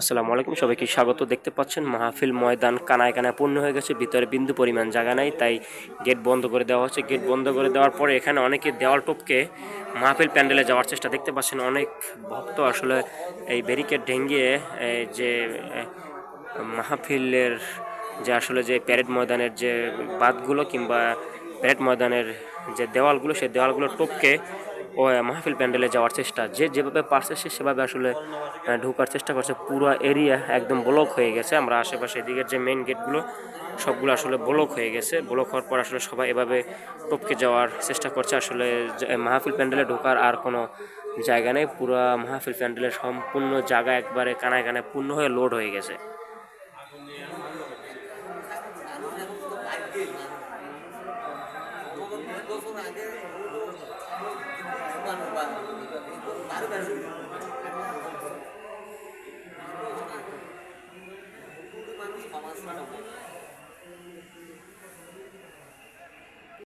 আসসালামু আলাইকুম। সবাইকে স্বাগত। দেখতে পাচ্ছেন মাহফিল ময়দান কানায় কানায় পূর্ণ হয়ে গেছে। ভিতরে বিন্দু পরিমাণ জায়গা নাই, তাই গেট বন্ধ করে দেওয়া হচ্ছে। গেট বন্ধ করে দেওয়ার পরে এখানে অনেকে দেওয়াল টপকে মাহফিল প্যান্ডেলে যাওয়ার চেষ্টা দেখতে পাচ্ছেন। অনেক ভক্ত আসলে এই ব্যারিকেড এই যে মাহফিলের যে আসলে যে প্যারেড ময়দানের যে বাঁধগুলো কিংবা প্যারেড ময়দানের যে দেওয়ালগুলো, সেই দেওয়ালগুলো টপকে ও মাহফিল প্যান্ডেলে যাওয়ার চেষ্টা। যে যেভাবে পারছে, সে সেভাবে আসলে ঢোকার চেষ্টা করছে। পুরো এরিয়া একদম ব্লক হয়ে গেছে। আমরা আশেপাশে এদিকের যে মেইন গেটগুলো সবগুলো আসলে ব্লক হয়ে গেছে। ব্লক হওয়ার পর আসলে সবাই এভাবে টপকে যাওয়ার চেষ্টা করছে। আসলে মাহফিল প্যান্ডেলে ঢোকার আর কোনো জায়গা নেই। পুরো মাহফিল প্যান্ডেলের সম্পূর্ণ জায়গা একবারে কানায় কানায় পূর্ণ হয়ে লোড হয়ে গেছে। Thank you.